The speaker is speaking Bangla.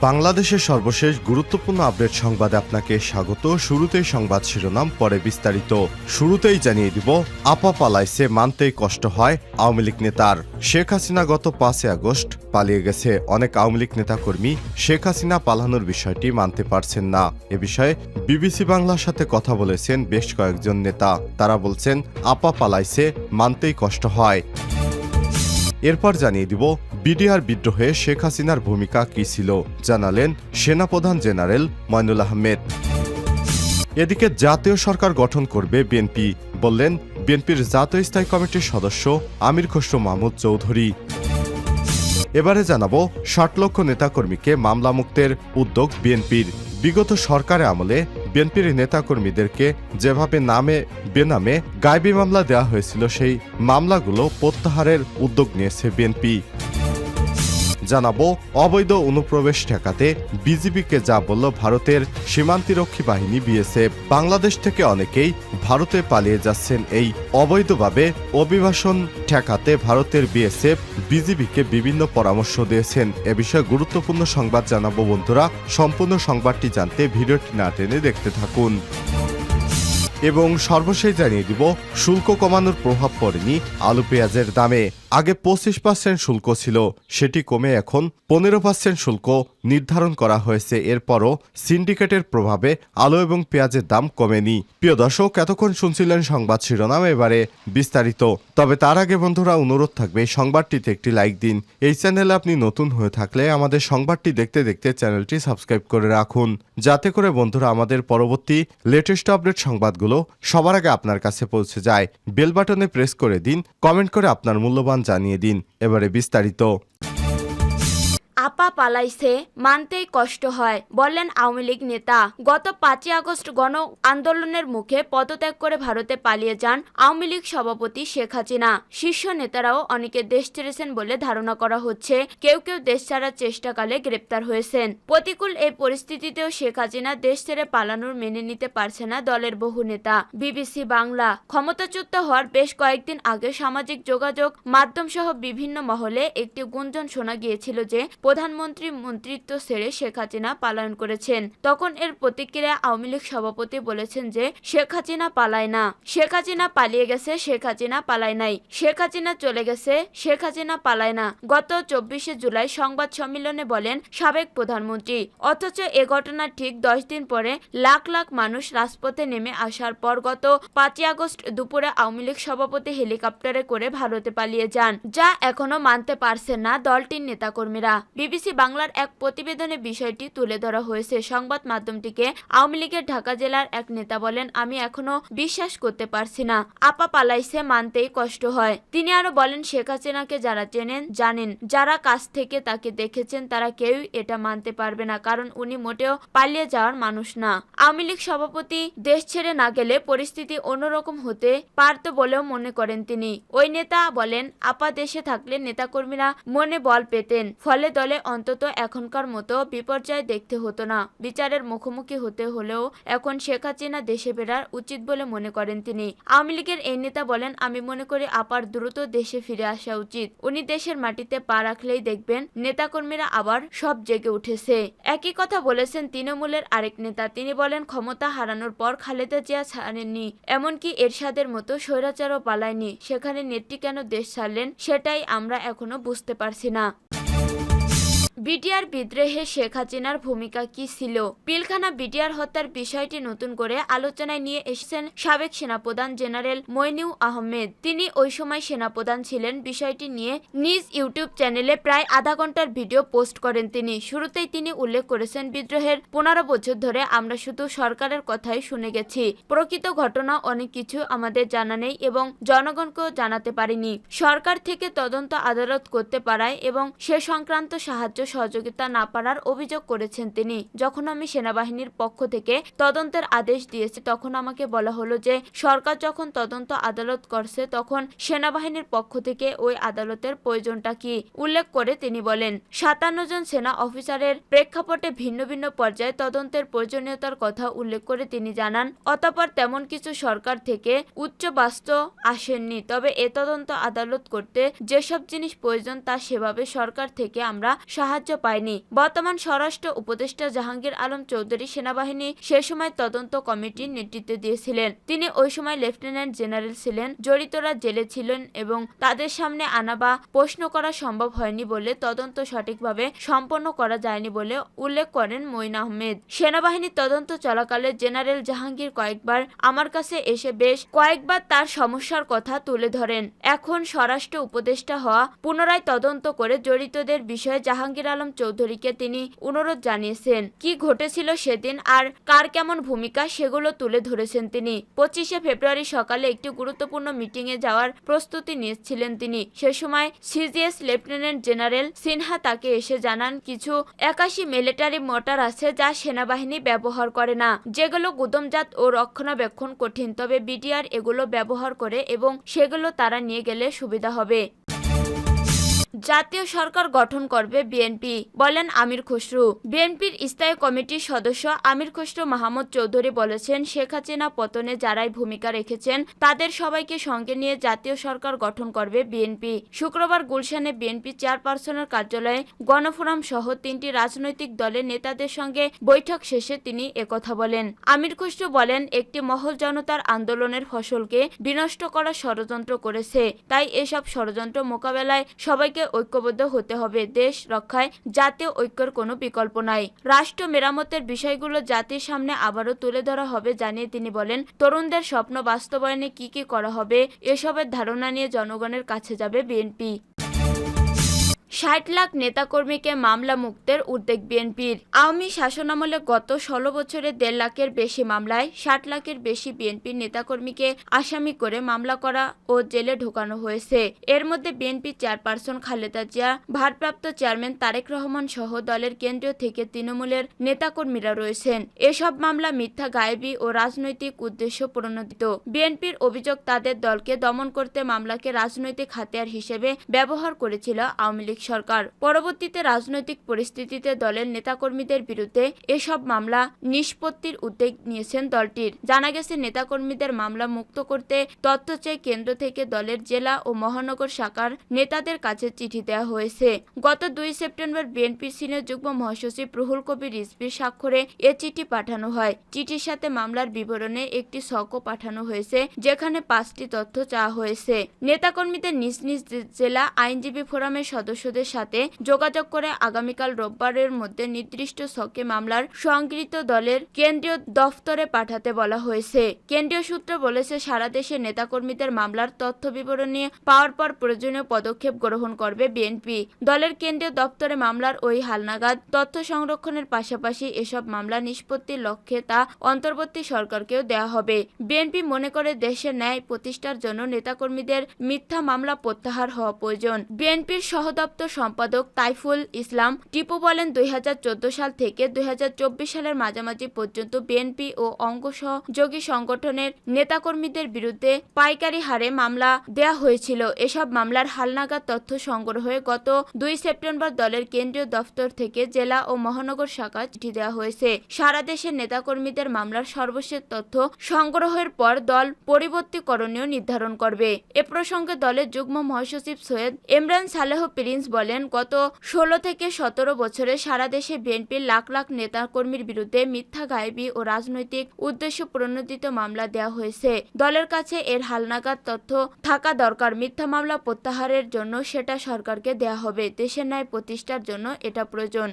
বাংলাদেশের সর্বশেষ গুরুত্বপূর্ণ আপডেট সংবাদে আপনাকে স্বাগত। শুরুতেই সংবাদ শিরোনাম, পরে বিস্তারিত। শুরুতেই জানিয়ে দিব, আপা পালাইছে, মানতেই কষ্ট হয় আওয়ামী লীগ নেতার। শেখ হাসিনা গত পাঁচই আগস্ট পালিয়ে গেছে। অনেক আওয়ামী লীগ নেতাকর্মী শেখ হাসিনা পালানোর বিষয়টি মানতে পারছেন না। এ বিষয়ে বিবিসি বাংলার সাথে কথা বলেছেন বেশ কয়েকজন নেতা। তারা বলছেন, আপা পালাইছে, মানতেই কষ্ট হয়। এরপর জানিয়ে দিব বিডিআর বিদ্রোহে শেখ হাসিনার ভূমিকা কী ছিল জানালেন সেনাপ্রধান জেনারেল ময়নুল আহমেদ। এদিকে জাতীয় সরকার গঠন করবে বিএনপি, বললেন বিএনপির জাতীয় স্থায়ী কমিটির সদস্য আমির খসরু মাহমুদ চৌধুরী। এবারে জানাব, ষাট লক্ষ নেতাকর্মীকে মামলা মুক্তের উদ্যোগ বিএনপির। বিগত সরকারে আমলে বিএনপির নেতাকর্মীদেরকে যেভাবে নামে, বেনামে গায়েবী মামলা দেওয়া হয়েছিল, সেই মামলাগুলো প্রত্যাহারের উদ্যোগ নিয়েছে বিএনপি। জানাব অবৈধ অনুপ্রবেশ ঠেকাতে বিজিবিকে যা বলল ভারতের সীমান্তিরক্ষী বাহিনী বিএসএফ। বাংলাদেশ থেকে অনেকেই ভারতে পালিয়ে যাচ্ছেন এই অবৈধভাবে অভিবাসন ঠেকাতে ভারতের বিএসএফ বিজিবিকে বিভিন্ন পরামর্শ দিয়েছেন। এ বিষয়ে গুরুত্বপূর্ণ সংবাদ জানাব বন্ধুরা। সম্পূর্ণ সংবাদটি জানতে ভিডিওটি না টেনে দেখতে থাকুন। এবং সর্বশেষ জানিয়ে দিব, শুল্ক কমানোর প্রভাব পড়েনি আলু পেঁয়াজের দামে। আগে পঁচিশ পার্সেন্ট শুল্ক ছিল, সেটি কমে এখন পনেরো পার্সেন্ট শুল্ক। নির্ধারণ করা হয়েছে। এরপরও সিন্ডিকেটের প্রভাবে আলু এবং পেঁয়াজের দাম কমেনি। প্রিয় দর্শক, এতক্ষণ শুনছিলেন সংবাদ শিরোনাম, এবারে বিস্তারিত। তবে তার আগে বন্ধুরা, অনুরোধ থাকবে সংবাদটিতে একটি লাইক দিন। এই চ্যানেলে আপনি নতুন হয়ে থাকলে আমাদের সংবাদটি দেখতে দেখতে চ্যানেলটি সাবস্ক্রাইব করে রাখুন। যাতে করে বন্ধুরা, আমাদের পরবর্তী লেটেস্ট আপডেট সংবাদগুলো সবার আগে আপনার কাছে পৌঁছে যায়। বেল বাটনে প্রেস করে দিন, কমেন্ট করে আপনার মূল্যবান জানিয়ে দিন। এবারে বিস্তারিত। আপা পালাইছে, মানতেই কষ্ট হয়, বললেন আওয়ামী লীগ নেতা। গত পাঁচই আগস্ট গণ আন্দোলনের মুখে পদত্যাগ করে ভারতে পালিয়ে যান আওয়ামী লীগ সভাপতি শেখ হাসিনা। শীর্ষ নেতারাও অনেকে দেশ ছেড়েছেন বলে ধারণা করা হচ্ছে, কেউ কেউ দেশ ছাড়ার চেষ্টাকালে গ্রেপ্তার হয়েছেন। প্রতিকূল এই পরিস্থিতিতেও শেখ হাসিনা দেশ ছেড়ে পালানোর মেনে নিতে পারছে না দলের বহু নেতা। বিবিসি বাংলা, ক্ষমতাচ্যুত হওয়ার বেশ কয়েকদিন আগে সামাজিক যোগাযোগ মাধ্যম সহ বিভিন্ন মহলে একটি গুঞ্জন শোনা গিয়েছিল যে প্রধানমন্ত্রী মন্ত্রিত্ব ছেড়ে শেখ হাসিনা পালায়ন করেছেন। তখন এর প্রতিক্রিয়া আওয়ামী লীগ সভাপতি বলেছেন যে, শেখ হাসিনা পালায় না। শেখ হাসিনা পালিয়ে গেছে, শেখ হাসিনা পালায় নাই। শেখ হাসিনা চলে গেছে, শেখ হাসিনা পালায় না। গত চব্বিশে জুলাই সংবাদ সম্মেলনে বলেন সাবেক প্রধানমন্ত্রী। অথচ এ ঘটনা ঠিক দশ দিন পরে লাখ লাখ মানুষ রাজপথে নেমে আসার পর গত পাঁচই আগস্ট দুপুরে আওয়ামী লীগ সভাপতি হেলিকপ্টারে করে ভারতে পালিয়ে যান, যা এখনও মানতে পারছেন না দলটির নেতাকর্মীরা। বিবিসি বাংলার এক প্রতিবেদনে বিষয়টি তুলে ধরা হয়েছে। সংবাদ মাধ্যমটিকে আওয়ামী লীগের ঢাকা জেলার এক নেতা বলেন, আমি এখনও বিশ্বাস করতে পারছি না। আপা পালাইছে মানতেই কষ্ট হয়। তিনি আরও বলেন, শেখ হাসিনাকে যারা চেনেন, জানেন। যারা কাছ থেকে তাকে দেখেছেন, তারা কেউই এটা মানতে পারবে না, কারণ উনি মোটেও পালিয়ে যাওয়ার মানুষ না। আওয়ামী লীগ সভাপতি, দেশ ছেড়ে না গেলে পরিস্থিতি অন্যরকম হতে পারত বলেও মনে করেন তিনি। ওই নেতা বলেন, আপা দেশে থাকলে নেতাকর্মীরা মনে বল পেতেন, ফলে দলে অন্তত এখনকার মতো বিপর্যয় দেখতে হতো না। বিচারের মুখোমুখি হতে হলেও এখন শেখ হাসিনা দেশে ফেরার উচিত বলে মনে করেন তিনি। আওয়ামী লীগের এই নেতা বলেন, আমি মনে করি আপার দ্রুত দেশে ফিরে আসা উচিত। উনি দেশের মাটিতে পা রাখলেই দেখবেন নেতাকর্মীরা আবার সব জেগে উঠেছে। একই কথা বলেছেন তৃণমূলের আরেক নেতা। তিনি বলেন, ক্ষমতা হারানোর পর খালেদা জিয়া ছাড়েননি, এমনকি এরশাদের মতো স্বৈরাচারও পালায়নি। সেখানে নেত্রী কেন দেশ ছাড়লেন সেটাই আমরা এখনও বুঝতে পারছি না। বিটিআর বিদ্রোহে শেখ হাসিনার ভূমিকা কি ছিল? পিলখানা বিটিআর হত্যার বিষয়টি নতুন করে আলোচনায় নিয়ে এসেছেন সাবেক সেনাপ্রধান জেনারেল মইনিউ আহমেদ। তিনি ওই সময় সেনাপ্রধান ছিলেন। বিষয়টি নিয়ে নিজ ইউটিউব চ্যানেলে প্রায় আধা ঘণ্টার ভিডিও পোস্ট করেন তিনি। শুরুতেই তিনি উল্লেখ করেছেন, বিদ্রোহের পনেরো বছর ধরে আমরা শুধু সরকারের কথাই শুনে গেছি। প্রকৃত ঘটনা অনেক কিছু আমাদের জানা নেই এবং জনগণকেও জানাতে পারিনি। সরকার থেকে তদন্ত আদালত করতে পারায় এবং সে সংক্রান্ত সাহায্য সহযোগিতা না পারার অভিযোগ করেছেন তিনি। যখন আমি সেনাবাহিনীর পক্ষ থেকে তদন্তের আদেশ দিয়েছি, তখন আমাকে বলা হলো যে, সরকার যখন তদন্ত আদালত করছে, তখন সেনাবাহিনীর পক্ষ থেকে ওই আদালতের প্রয়োজনটা কি? উল্লেখ করে তিনি বলেন, সাতান্ন জন সেনা অফিসারের প্রেক্ষাপটে ভিন্ন ভিন্ন পর্যায়ে তদন্তের প্রয়োজনীয়তার কথা উল্লেখ করে তিনি জানান, অতপর তেমন কিছু সরকার থেকে উচ্চ বাস্তু আসেননি। তবে এ তদন্ত আদালত করতে যেসব জিনিস প্রয়োজন তা সেভাবে সরকার থেকে আমরা সাহায্য সাহায্য পায়নি। বর্তমান স্বরাষ্ট্র উপদেষ্টা জাহাঙ্গীর আলম চৌধুরী সেনাবাহিনী সে সময় তদন্ত কমিটির নেতৃত্ব দিয়েছিলেন। তিনি ওই সময় লেফটেন্যান্ট জেনারেল ছিলেন, জড়িতরা জেলে ছিলেন এবং তাদের সামনে আনা বা প্রশ্ন করা সম্ভব হয়নি বলে তদন্ত সঠিকভাবে সম্পন্ন করা যায়নি বলে উল্লেখ করেন মইন আহমেদ। সেনাবাহিনীর তদন্ত চলাকালে জেনারেল জাহাঙ্গীর কয়েকবার আমার কাছে এসে বেশ কয়েকবার তার সমস্যার কথা তুলে ধরেন। এখন স্বরাষ্ট্র উপদেষ্টা হওয়া, পুনরায় তদন্ত করে জড়িতদের বিষয়ে জাহাঙ্গীর আলম চৌধুরীকে তিনি অনুরোধ জানিয়েছেন। কি ঘটেছিল সেদিন আর কার কেমন ভূমিকা সেগুলো তুলে ধরেছেন তিনি। পঁচিশে ফেব্রুয়ারি সকালে একটি গুরুত্বপূর্ণ মিটিংয়ে যাওয়ার প্রস্তুতি নিয়েছিলেন তিনি। সে সময় সিজিএস লেফটেন্যান্ট জেনারেল সিনহা তাকে এসে জানান, কিছু একাশি মিলিটারি মোটর আছে যা সেনাবাহিনী ব্যবহার করে না। যেগুলো গুদমজাত ও রক্ষণাবেক্ষণ কঠিন, তবে বিডিআর এগুলো ব্যবহার করে এবং সেগুলো তারা নিয়ে গেলে সুবিধা হবে। জাতীয় সরকার গঠন করবে বিএনপি, বলেন আমির খসরু। বিএনপির স্থায়ী কমিটির সদস্য আমির খসরু মাহমুদ চৌধুরী বলেছেন, শেখ হাসিনা পতনে যারাই ভূমিকা রেখেছেন, তাদের সবাইকে সঙ্গে নিয়ে জাতীয় সরকার গঠন করবে বিএনপি। শুক্রবার গুলশানে বিএনপি চেয়ারপারসনের কার্যালয়ে গণফোরাম সহ তিনটি রাজনৈতিক দলের নেতাদের সঙ্গে বৈঠক শেষে তিনি একথা বলেন। আমির খসরু বলেন, একটি মহল জনতার আন্দোলনের ফসলকে বিনষ্ট করার ষড়যন্ত্র করেছে, তাই এসব ষড়যন্ত্র মোকাবেলায় সবাইকে ঐক্যবদ্ধ হতে হবে। দেশ রক্ষায় জাতীয় ঐক্যের কোনো বিকল্প নাই। রাষ্ট্র মেরামতের বিষয়গুলো জাতির সামনে আবারও তুলে ধরা হবে জানিয়ে তিনি বলেন, তরুণদের স্বপ্ন বাস্তবায়নে কি কি করা হবে, এসবের ধারণা নিয়ে জনগণের কাছে যাবে বিএনপি। ষাট লাখ নেতাকর্মীকে মামলা মুক্তের উদ্যোগ বিএনপির। আওয়ামী শাসনামলে গত ষোলো বছরে দেড় লাখের বেশি মামলায় ষাট লাখের বেশি বিএনপির নেতাকর্মীকে আসামি করে মামলা করা ও জেলে ঢোকানো হয়েছে। এর মধ্যে বিএনপি চেয়ারপারসন খালেদা জিয়া, ভারপ্রাপ্ত চেয়ারম্যান তারেক রহমান সহ দলের কেন্দ্রীয় থেকে তৃণমূলের নেতাকর্মীরা রয়েছেন। এসব মামলা মিথ্যা, গায়েবী ও রাজনৈতিক উদ্দেশ্য প্রণোদিত। বিএনপির অভিযোগ তাদের দলকে দমন করতে মামলাকে রাজনৈতিক হাতিয়ার হিসেবে ব্যবহার করেছিল আওয়ামী লীগ। সরকার। পরবর্তীতে রাজনৈতিক পরিস্থিতিতে দলের নেতাকর্মীদের বিরুদ্ধে এসব মামলা নিষ্পত্তির উদ্যোগ নিয়েছেন দলটির। জানা গেছে, নেতাকর্মীদের মামলা মুক্ত করতে তথ্য চেয়ে কেন্দ্র থেকে দলের জেলা ও মহানগর শাখার নেতাদের কাছে চিঠি দেওয়া হয়েছে। গত দুই সেপ্টেম্বর বিএনপি সিনিয়র যুগ্ম মহাসচিব রুহুল কবির রিজভির স্বাক্ষরে এ চিঠি পাঠানো হয়। চিঠির সাথে মামলার বিবরণে একটি সকও পাঠানো হয়েছে, যেখানে পাঁচটি তথ্য চাওয়া হয়েছে। নেতাকর্মীদের নিজ নিজ জেলা আইনজীবী ফোরামের সদস্যদের সাথে যোগাযোগ করে আগামীকাল রোববারের মধ্যে নির্দিষ্ট ছকে মামলার সংগৃহীত দলের কেন্দ্রীয় দফতরে পাঠাতে বলা হয়েছে। কেন্দ্রীয় সূত্র বলেছে, সারা দেশে নেতাকর্মীদের মামলার তথ্য বিবরণ পাওয়ার পর প্রয়োজনীয় পদক্ষেপ গ্রহণ করবে বিএনপি। দলের কেন্দ্রীয় দপ্তরে মামলার ওই হালনাগাদ তথ্য সংরক্ষণের পাশাপাশি এসব মামলা নিষ্পত্তির লক্ষ্যে তা অন্তর্বর্তী সরকারকেও দেওয়া হবে। বিএনপি মনে করে, দেশের ন্যায় প্রতিষ্ঠার জন্য নেতাকর্মীদের মিথ্যা মামলা প্রত্যাহার হওয়া প্রয়োজন। বিএনপির সহদপ্তর সম্পাদক তাইফুল ইসলাম টিপু বলেন, দুই সাল থেকে দুই সালের মাঝামাঝি পর্যন্ত বিএনপি ও অঙ্গ সহযোগী সংগঠনের নেতাকর্মীদের বিরুদ্ধে পাইকারি হারে মামলা দেয়া হয়েছিল। এসব মামলার হালনাগাদ তথ্য সংগ্রহে গত দুই সেপ্টেম্বর দলের কেন্দ্রীয় দফতর থেকে জেলা ও মহানগর শাখা চিঠি দেওয়া হয়েছে। সারা দেশের নেতাকর্মীদের মামলার সর্বশেষ তথ্য সংগ্রহের পর দল পরিবর্তী করণীয় নির্ধারণ করবে। এ প্রসঙ্গে দলের যুগ্ম মহাসচিব সৈয়দ ইমরান সালেহ প্রিন্স বলেন, গত ষোলো থেকে সতেরো বছরে সারা দেশে বিএনপির লাখ লাখ নেতাকর্মীর বিরুদ্ধে মিথ্যা গায়েবী ও রাজনৈতিক উদ্দেশ্য প্রণোদিত মামলা দেওয়া হয়েছে। দলের কাছে এর হালনাগাদ তথ্য থাকা দরকার। মিথ্যা মামলা প্রত্যাহারের জন্য সেটা সরকারকে দেয়া হবে। দেশের ন্যায় প্রতিষ্ঠার জন্য এটা প্রয়োজন।